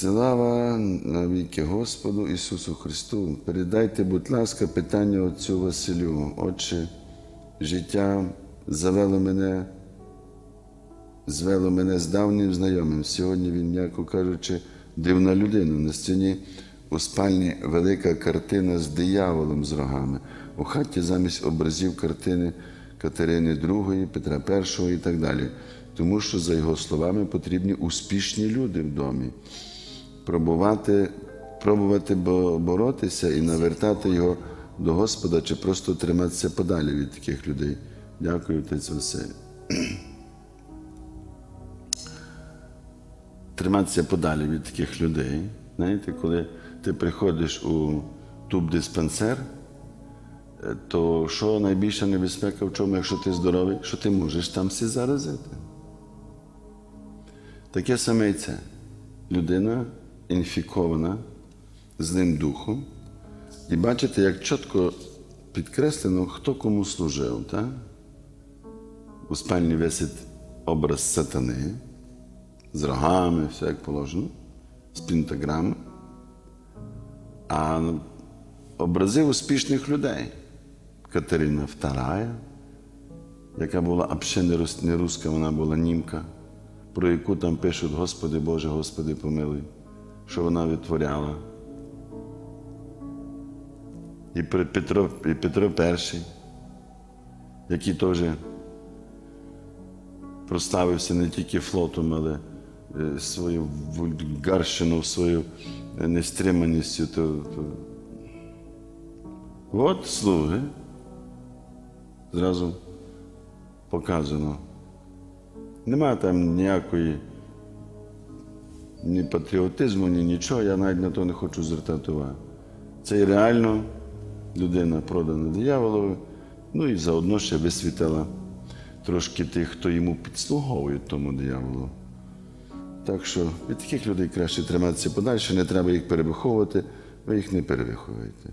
Слава навіки Господу Ісусу Христу. Передайте, будь ласка, питання отцю Василю. Отче, життя завело мене, звело мене з давнім знайомим. Сьогодні він, м'яко кажучи, дивна людина. На стіні у спальні велика картина з дияволом з рогами. У хаті замість образів картини Катерини II, Петра І і так далі. Тому що, за його словами, потрібні успішні люди в домі пробувати, пробувати боротися і навертати його до Господа, чи просто триматися подалі від таких людей. Дякую, отець Василь. Триматися подалі від таких людей. Знаєте, коли ти приходиш у туб-диспансер, е, то що найбільша небезпека в чому, якщо ти здоровий, що ти можеш там всі заразити? Таке саме і це. Людина інфікована злим духом. І бачите, як чітко підкреслено, хто кому служив. Так? У спальні висить образ сатани з рогами, все як положено, з пентаграми. А образи успішних людей. Катерина II, яка була а не руска, вона була німка, про яку там пишуть Господи Боже, Господи помилуй, що вона витворяла. І Петро, і Петро І, який теж проставився не тільки флотом, але е, свою вульгарщину, свою е, нестриманістю. То, то... От слуги. Зразу показано. Нема там ніякої ні патріотизму, ні нічого, я навіть на то не хочу звертати увагу. Це і реально людина продана дияволові, ну і заодно ще висвітила трошки тих, хто йому підслуговує тому дияволу. Так що від таких людей краще триматися подальше, не треба їх перевиховувати, ви їх не перевиховуєте.